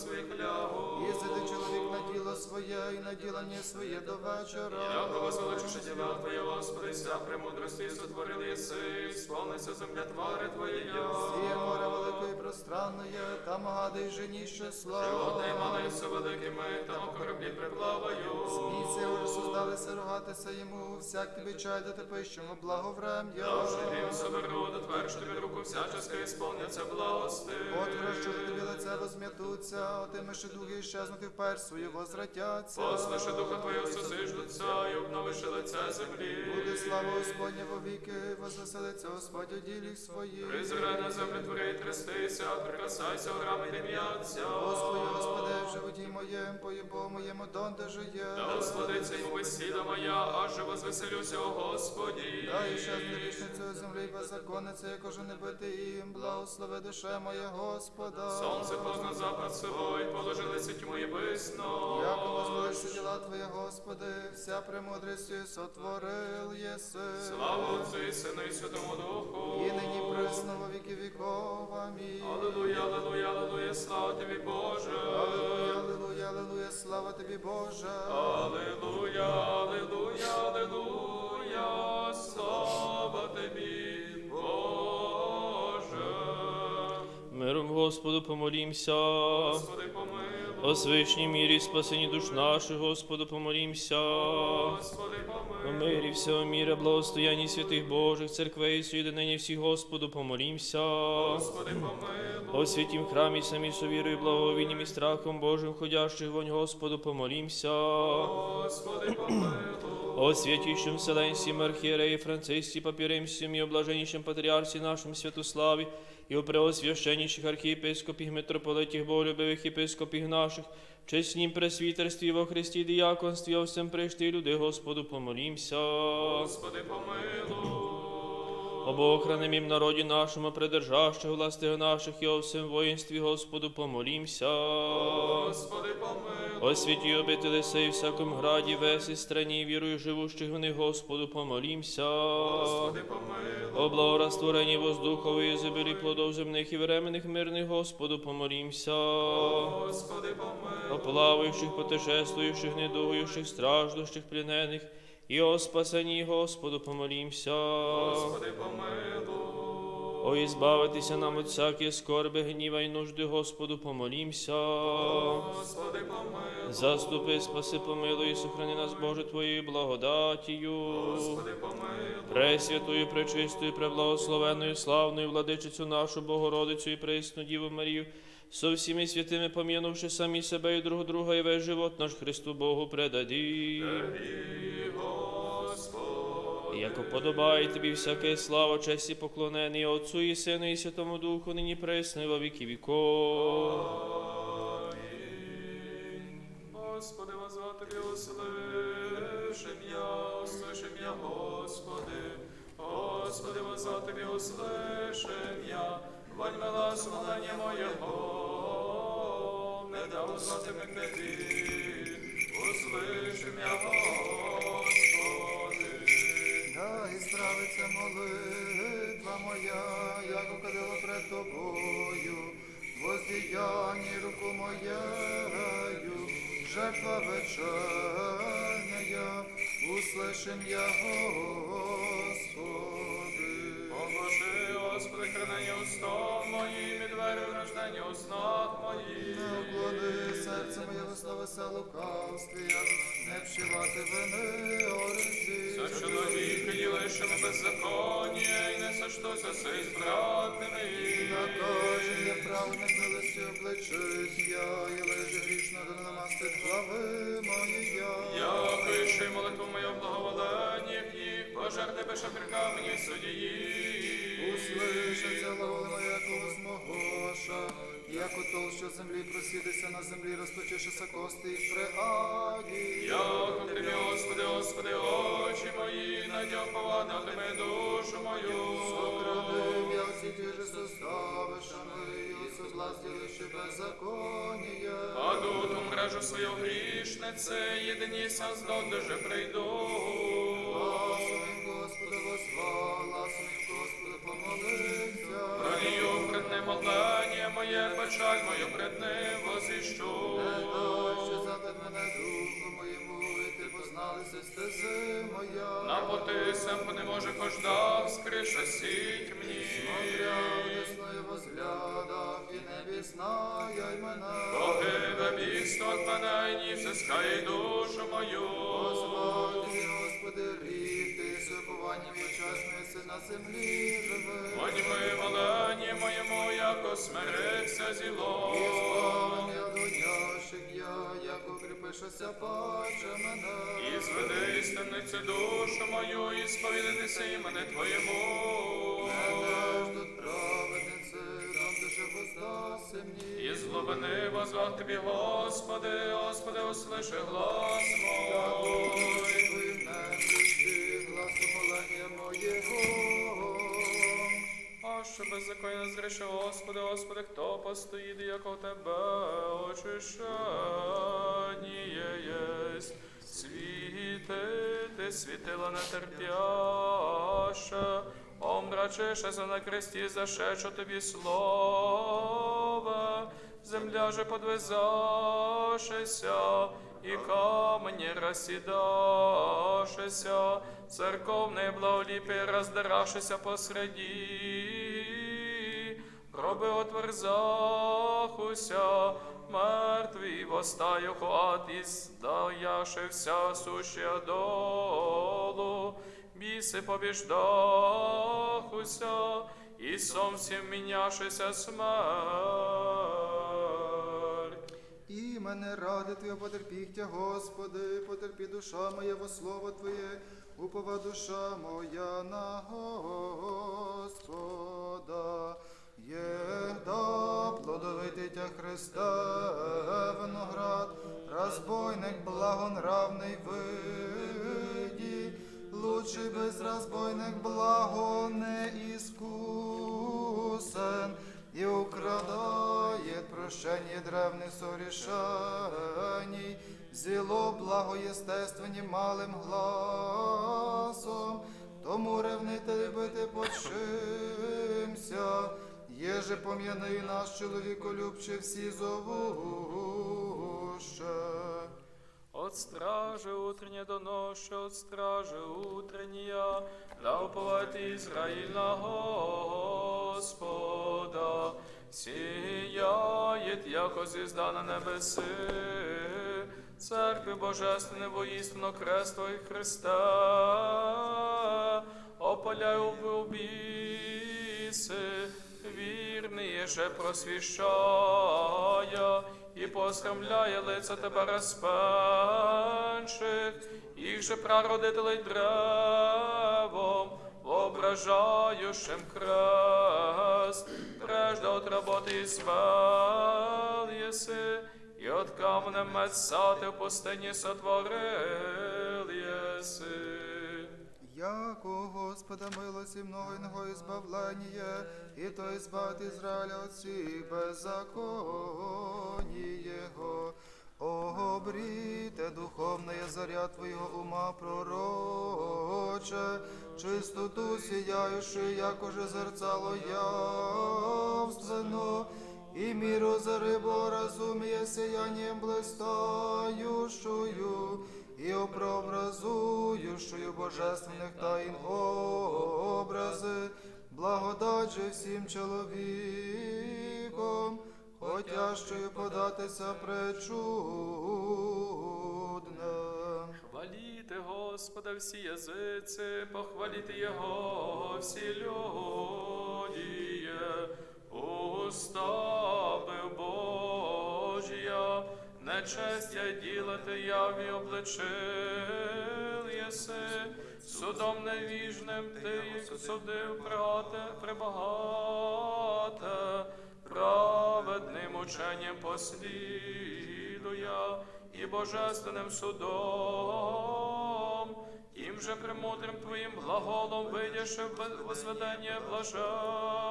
своїх лягу. Їздити чоловік на діло своє і на ділення своє до вечора. Яко возвеличиш діла Твої, Господи, вся премудрості сотворили єси, сповниться земля твари Твоєя. Сіє море велике і пространне, там гади й женіще слава. Животи манаються великими, там кораблі приплаваю. Місце уже создалися рогатися йому, всяк тобі чай дати пищому благоврем'я. Живім соберу, дотверж тобі руку всяческа, і сповняться благости. Що ж тобі лице возм'ятуться, отимеши дуги щезнути вперше свої возвратяться. Послуши духа Твого, сосиждуться, і обновиши лице землі. Буде слава Господня вовіки, возвеселиться Господь у ділі своїх. Призирай на землю твори, трястися, прикрасайся, горами дим'яться. Господи, Господи, в животі моєм, поїбо моєму донде жиє. Да усладиться йому весіля моя, аже возвеселюся, о Господі. Дай ще грішницею землі і беззаконниця, якоже не бити їм, благослови душе моє Господа. Сонце позна запад свой, положилися тьму і висно. Яко возвеличся діла Твоє, Господи, вся премудрістю сотворил єси. Слава Отцю і Сину і Святому Духу. І нині присно во віки віков. Амінь. Аллилуйя, аллилуйя, аллилуйя, слава тобі, Боже. Аллилуйя, аллилуйя, аллилуйя, слава тобі, Боже. Аллилуйя, аллилуйя, аллилуйя, слава тобі, Боже. Миром Господу помолімся. Господи, помилуй, О свишній мірі спасені душ наших, Господу помолімся. Господи, помилуй, мирі всього міра, благостоянні святих Божих, церквей, соєдинені всіх, Господу помолімся. Господи, помилуй, О святім храмі, самі совірою, благовінням і страхом Божим, ходящих вонь, Господу помолімся. Господи, помилуй. О святійшим Вселенсім архієреї Францисці, папіримсім і облаженнішим патріарсі нашим Святославі, і о преосвященніших архієпископів, митрополитів, боголюбивих єпископів наших, чеснім пресвітерстві во Христі, діяконстві, о всем прийшти люди, Господу помолімся. Господи, помилуй. О Богохранимім народі нашому, придержащих властих наших, і о всем воїнстві, Господу помолімся. Господи, помилуй. О святі обители сей всяком граді, весі страні, вірую живущих в них, Господу помолімся. Господи, помилуй. О благорастворенні воздухової зибелі плодов земних і временних мирних, Господу помолімся. Господи, помилуй. О плаваючих, потешествуючих, недугуючих, страждущих, плінених, і о спасенні, Господу помолімся. Господи, помилуй. О, ізбавитися нам від всякої скорби, гніва й нужди, Господу помолімся. Господи, помилуй. Заступи, спаси, помилуй, і сохрани нас, Боже, Твоєю благодатію. Господи, помилуй. Пресвятою, пречистою, преблагословенною, славною владичицю нашу Богородицю і пресну Діву Марію, со всіми святими пом'янувши самі себе і друг друга, і весь живот наш Христу Богу предаді Господи. Яко подобає тобі всяке слава, честь і поклонення Отцу і Сину і Святому Духу, нині пресно і во віки віков. Господи, возвати Тобі услышим я, услышим я, Господи. Господи, возвати Тобі услышим я, вонь мила смолення моєго, не дав звати ми к Тобі, услышим я, Господи. Дай справиться молитва моя, як укадила пред тобою, воздіянні руку моєю, жертва вечерня, услышим я, Господи. Хранення устом моїм і двері в рождення уснах моїх. Не уклони серце моє весло весело лукавстві, не вшивати вини орисі. За чоловіка ділишими беззаконня, і не сочтуся сей з братними. Накаже я праведник милості обличить я, і лежи грішно до намастить глави моєї. Я пиши молитву мою благоволення їх, пожерти пише прика мені судії. Услышаться моя, якого змогоша, як у толщу землі просідися на землі, розточишися кости і пригаді. Яко тобі, Господи, Господи, очі мої, надяв повадна тебе душу мою. Сокровим я всі ті же составиш, а ми со зла зділиши беззаконія. Паду ту мрежу свою грішнице, єдиніся з же прийду. печаль мою пред ним возіщу. Не дай, що мене духу моєму, і ти позналися стези моя. На поти сам не може кождав, скриша сіть мені. Смотря десної возглядав, і не візнає й мене. Погибе бісто от мене, і ні, взискає душу мою. Господи, Господи, ти супованням си на землі живе. Подьми волені моєму, яко смирився зіло. Славний одгонящих я, як укріпишася паче мене. І зведи із темниці душу мою, і сповідатися імени Твоєму. Мене ж тут праведниці, там де воздаси мені. І з глибини возвав Тобі, Господи, Господи, услиши глас мой. Беззаконня зрішив, Господи, Господи, хто постоїть, як у Тебе очищення єсть. Світити, світила нетерпяще, омрачишеся на кресті, за ще, що тобі слово, земля же подвизашися, і камені розсідашися, церковний благоліпий роздирашися посреди, роби отверзахуся, мертвий востаю хат і здаяшився суща долу, біси побіждахуся, і сом всім міняшися смерть. І мене ради Твоє потерпіття, Господи, потерпі душа моя во слово Твоє, упова душа моя на Господа. Єда плодовитий тя Христе, виноград, розбойник благонравний виді, лучший без розбойник благо не іскусен, і украдає прощення древних сорішеній, зіло благоєстественні малим гласом, тому ревнити любити почимся, єже пом'яний наш чоловіколюбче всі зовуще. От стражи утреннє до ноші, от стражи утрення, да уповати Ізраїль на Господа, сіяє, яко звізда на небеси, церкви божественне воїстину крест Твой Христе, опаляй у біси, вірний же просвіщає, і посрамляє лице тебе розпенших, їх же прародителей древом, воображаючим крест, прежде от роботи і звел єси, і от камнем мецати в пустині сотворил. Яко Господа милості много іного ізбавлення, і то ізбавити Ізраїля от всіх беззаконні Його. Обріте духовне заря Твого ума пророче, чистоту сіяючи, якоже зерцало явственно, і міру за рибо розуміє сіянням блистаючою, і прообразуючою божественних таїн образи, благодать же всім чоловіком, хотящою податися пречудне. Хваліте Господа всі язиці, похваліте Його всі люди, устави Божія, нечестя ділати яві обличил єси, судом невіжним ти їх судив пригате, прибагате, праведним ученням послідуя і божественним судом, тим же премудрим твоїм глаголом видяши возведення блаженне,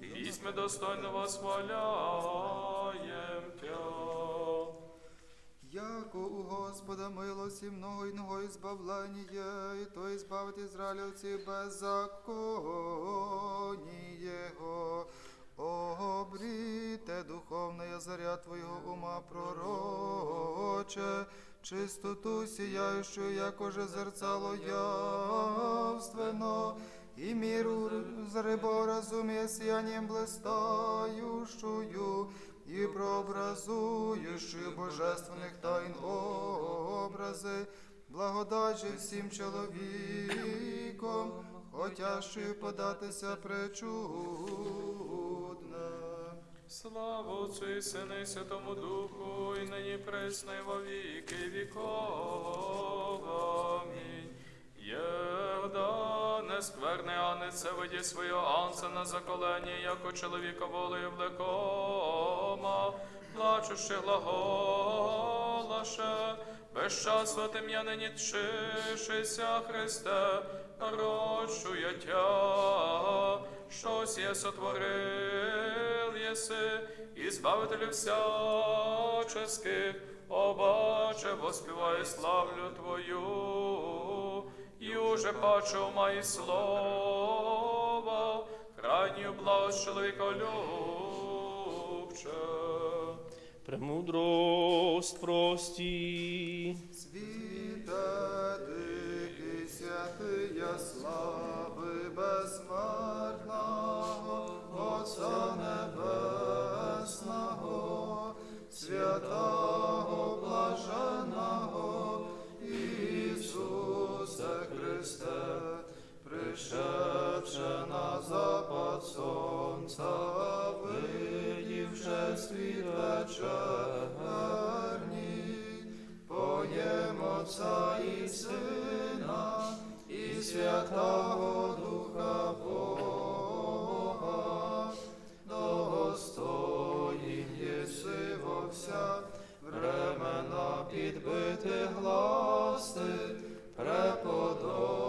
візьме достойно восхваляєм Яко у Господа милості много іного і то ізбавить Ізраїльці беззаконні Його. Обріте духовне заря Твого ума пророче, чистоту сіяющу, якоже зерцало явственно, і міру зрибо разумія сіянням блистающую, прообразующую божественних тайн образи, благодать же всім чоловіком, хотящою податися пречудне. Слава Отцю і Сину і Святому Духу, і нині пресно, і во віки віков. Амінь. Єгда не скверне, а не це виді свого анца на заколені, яко чоловіка волею влекома, плачуще глаголаше, без часу тем'я нині тшишися, Христе, рочує тя, щось є сотворив єси, і збавителю всяческих, обаче воспіває славлю Твою, і уже паче мої слова, крайню благость чоловіка любче. Премудрость прості. Світе дикий святия слави безсмертного, Отця Небесного, святого блаженого Ісусе Христе, пришедше на запад сонця, видівши світ вечерній, Поєм Отця і Сина, і Святого Духа Бога, достоїн єси підбити гласи преподобними,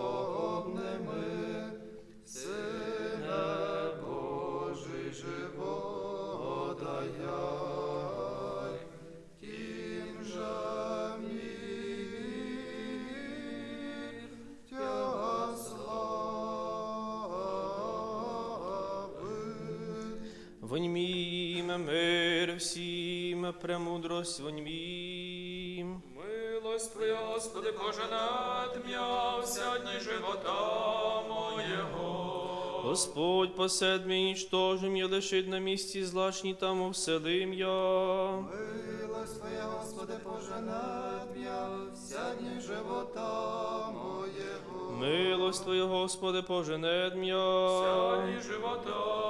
славить. Воньмім мир всім, премудрость воньмім. Милость Твоя, Господи, Боже, над м'я вся дні живота моєго. Господь посед мій нічтожим, я лишить на місці злачні там вселим я. Милость Твоя, Господи, поженет я вся дні живота моєго. Милость Твоя, Господи, поженет Вся дні живота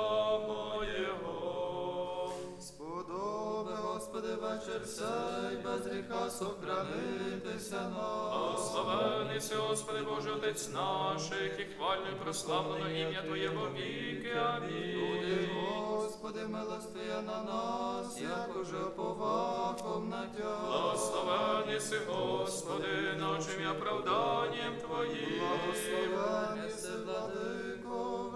вечір сей, без гріха сохранитися нам. Си, Господи Боже, Отець наших, і хвально і прославлено ім'я Твоє во віки. Амінь. Буди, Господи, милость Твоя на нас, як уже повахом на Тя. Благословений си, Господи, нашим і оправданням Твоїм. Благословений си, владико,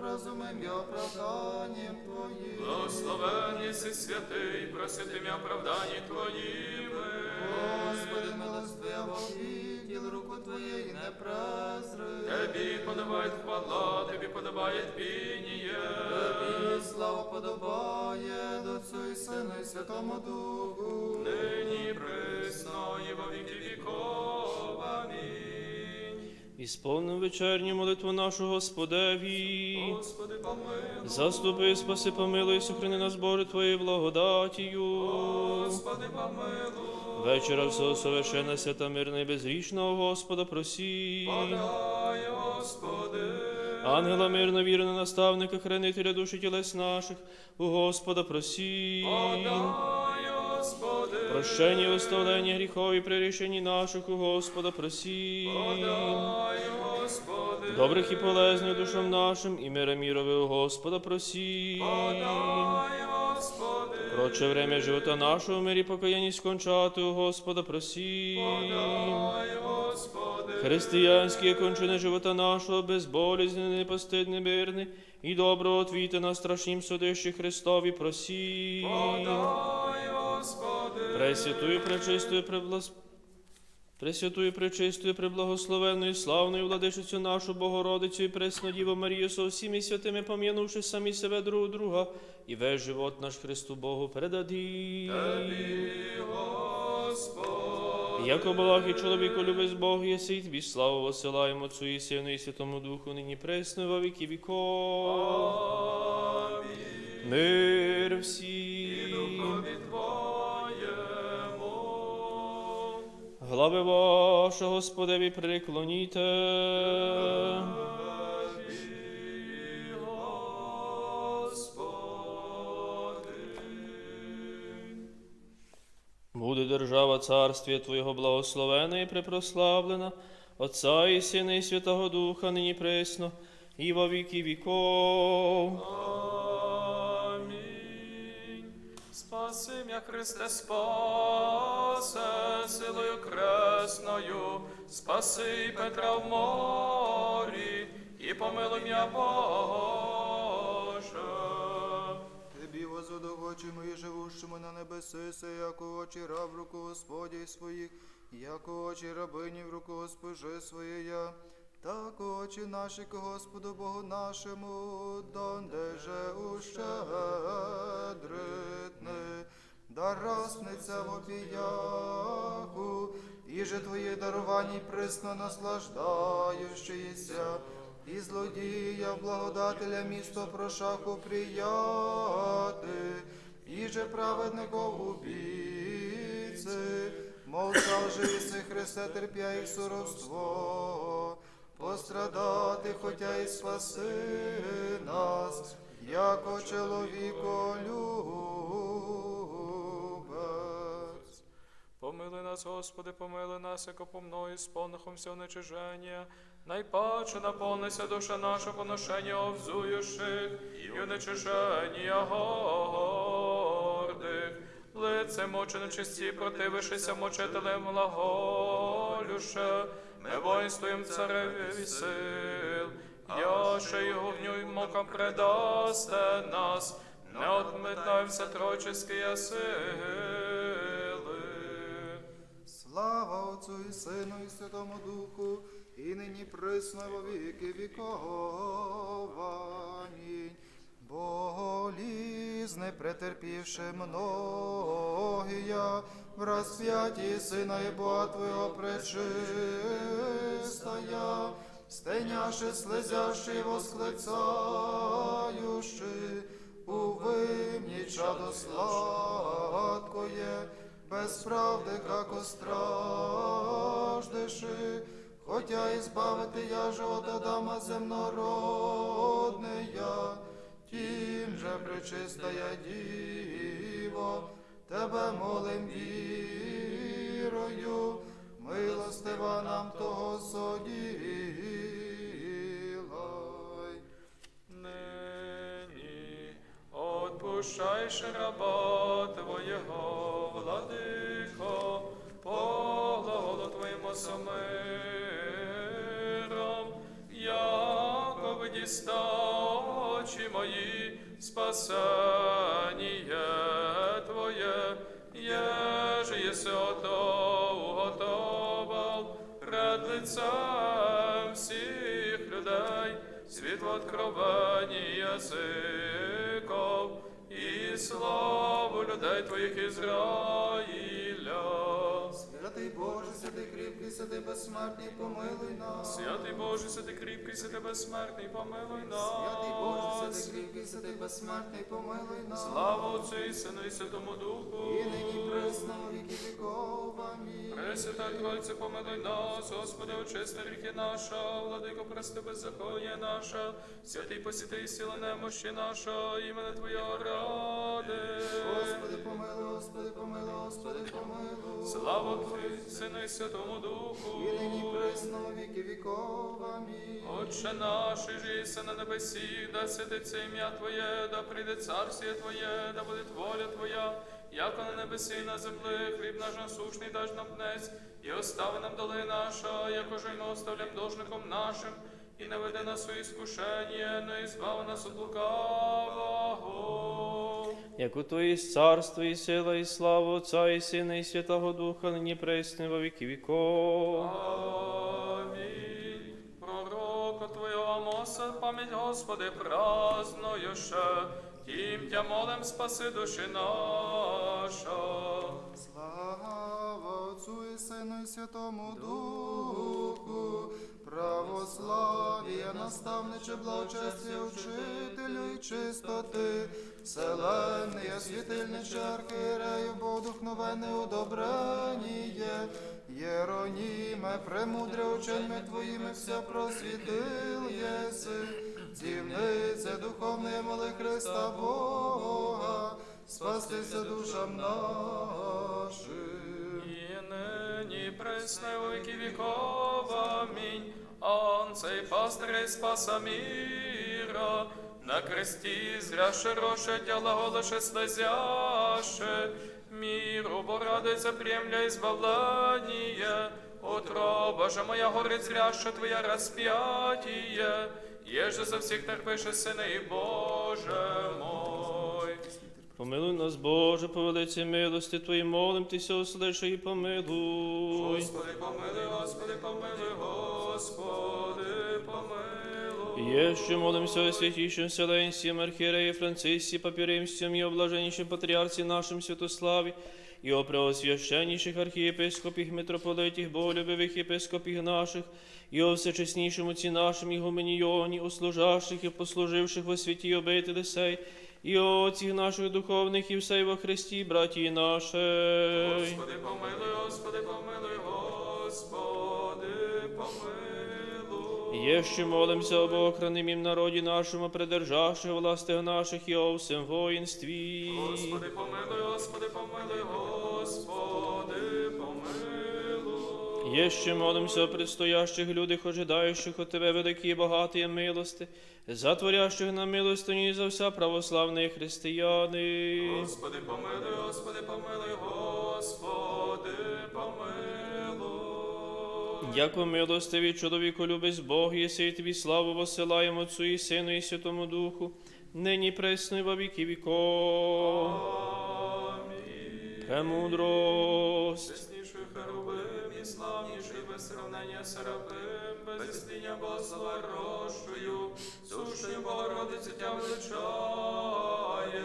вразумим я оправданням Твоїм. Благословений си святий, проситим і оправданні Твоїми. Господи, милость Твоя вовік, діл руку Твоєї не презри. Тобі подобає хвала, Тобі подобає пініє. Тобі слава подобає до Отцю і Сину і Святому Духу. Нині присно і во віки віков. Амінь. Ісповнив вечерню молитву нашу Господеві. Господи, помилуй. Заступи, спаси, помилуй, сохрани нас, Боже, Твоєю благодатію. Господи, помилуй. Вечора всього совершенна, свята, мирна і безгрішного Господа просі. Подай, Господи. Ангела мирно вірно, наставника, хранителя душі тілес наших, у Господа просі. Подай, Господи. Прощення, і оставлення гріхов і прирішенні наших, у Господа просі. Господи. Добрих і полезних душам нашим, і мира мірове у Господа просі. Господи. Проче время живота нашого в мирі покаянні скончати у Господа просі. Господи. Християнські кончини живота нашого, безболізне, непостидне, мирне, і добро отвіти на страшнім судищі Христові просі. Подай, Господи. Пресвятую, пречистую, преблас... Пресвятую, пречистую, преблагословенную, славною владичицю нашу Богородицю і пресну Діву Марію со всіми святими пом'янувши самі себе друг друга, і весь живот наш Христу Богу передаді. Яко і чоловіку любить Бог, єси й тобі славу посилаємо Отцу і Сину і Святому Духу, нині пресно, во віки віков. Мир всім. Глави ваша, Господеві, приклоніте. Буде держава царствія Твоєго благословена і препрославлена, Отця і Сина і Святого Духа, нині пресно, і во віки віков. Христе, спасе силою кресною, спаси Петра в морі, і помилуй м'я Боже. Тобі возводу очі мої живущому на небеси, се, яко очі раб руку Господі своїх, яко очі рабині в руку госпожи своєя, так очі наші к Господу Богу нашому, дондеже ущедритне, да росниця в опіяку, і же твоє дарування присно наслаждаючися, і злодія, благодателя місто прошаху прияти, і же праведников убійці, мов живіси Христе, терпя їх суровство, пострадати, хотя і спаси нас, яко чоловіко любець. Помили нас, Господи, помили нас, яко по мною сповнихом все нечиження. Найпаче наповнися душа наша поношення обзуюших, і унечиження гордих. Лице моче нечисті, противишися мочителем глаголюше, ми воїнствуєм цареві сил, яше й огню й мокам предасте нас, не отметаємося трочеські сили. Слава Отцу і Сину і Святому Духу, і нині присно во віки віков. Амінь. Болізне претерпівши многія, в розп'ятті Сина і Бога Твого пречистая, стеняши, слезяши, восклицаючи, у вимні чадо сладкое, без правди, како страждеши, хотя избавити я же от Адама земнородния, тим же пречистая Діво, Тебе молим вірою, милостива нам того соділай. Нині раба Твоєго, владико, по Твоєму самиром, яко видіста очі мої, спасеніє Твоє, єже єси ото уготовав пред лицем всіх людей, світло откровені язиков і славу людей Твоїх Ізраїля. Святий Боже, святий кріпкий, святий безсмертний, помилуй нас. Святий Боже, святий кріпкий, святий безсмертний, помилуй Святий Боже, нас. святий кріпкий, святий безсмертний, помилуй нас. Слава Отцю і Сину і Святому Духу. І нині присно віки. Амінь. Пресвятай Тройце, помилуй нас, Господи, очисти гріхи наша, владико, прости беззаконня наша, святий посіти сила немощі наша, імене Твоє ради. Господи, помилуй, Господи, помилуй, Господи, помилуй. Слава Отцю Сину і Святому Духу. І нині присно віки віков. Амінь. Отче наш, і жиси на небесі, да святиться ім'я Твоє, да прийде царствіє Твоє, да буде воля Твоя, яко на небесі і на землі, хліб наш насушний даж нам днес, і остави нам доли наша, яко ж і ми оставлям должником нашим, і не веди нас у іскушення, не ізбави нас від лукавого. як у Твої царство і сила, і слава Отця, і Сина, і Святого Духа, нині пресне во віки віков. Амінь. Пророка Твого Амоса, пам'ять Господи, празднуюше, тім тя молим спаси душі наша. Слава Отцу і Сину і Святому Духу, православ'я, наставниче, благочестя, учителю і чистоти, вселенний, світильниче, архієрею, Богдухновенне удобреніє, Єроніме, премудре ученьми Твоїми вся просвітил єси, цівнице духовне моли Христа Бога, спастися душам нашим. І нині пресне во віки віков, амінь. Он цей пастир і спаса міра, на кресті зряше роше тяла голоше слезяше, міру порадується премля і збавлення, утроба же моя горить зряше твоя розп'ятіє, Єже за всіх терпише, сини Боже мой. Помилуй нас, Боже, по велиці милости Твої, молим Тися, услиши і помилуй. Господи, помилуй, Господи, помилуй, Господи, помилуй. Є, що молимся о святійшим Вселенсіям, архієреї Францисі, Папіримсям і о блаженнішим патріарсі нашим Святославі, і о преосвященніших архієпископіх, митрополитіх, боголюбивих єпископіх наших, і о всечеснішому ці нашим ігуменійоні, о служащих і послуживших во святі обителі сей, і отців наших духовних і всей во Христі, браті наші. Господи, помилуй, Господи, помилуй, Господи, помилуй. Є, що молимся об охранимім народі нашому, придержавши властях наших і о всем воїнстві. Господи, помилуй, Господи, помилуй, Господи, помилуй. Є ще молимся о предстоящих людях, ожидаючих от Тебе великі і багаті милости, затворящих на милостині за вся православні християни. Господи, помилуй, Господи, помилуй, Господи, помилуй. Яко милостиві чоловіку любить Бог, єси і тобі славу посилаємо Отцу і Сину і Святому Духу, нині пресно і во віки віков. Амінь. Премудрость. Чесніший херувим і славніший без сравнення серафим, без істиння Богослова рощою, сушою Богородиці тя величає.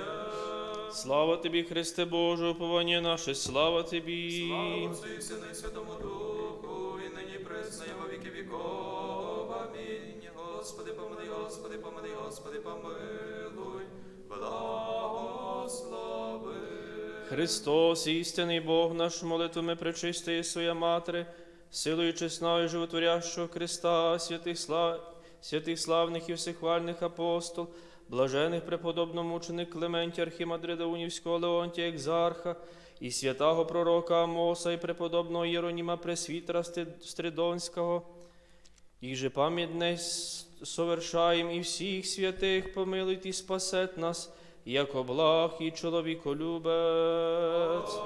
Слава тобі, Христе Боже, уповання наше, слава тобі. Слава Отцю і Сину і Святому Духу, і нині присно, і во віки віков. Амінь. Господи, помилуй, Господи, помилуй, Господи, помилуй. Христос, істинний Бог наш, молитвами пречистої своя Матери, силою чесною животворящого Христа, святих, слав... святих славних і всехвальних апостол, блажених преподобномученик Клементі Архімандрида Унівського Леонтія Екзарха, і святого пророка Амоса, і преподобного Єроніма Пресвітера Стридонського, і же пам'ятне совершаєм і всіх святих помилуйте і спасет нас, як благ і чоловіколюбець.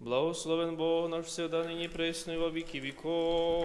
Благословен Бог наш всегда нині присно і во віки віков.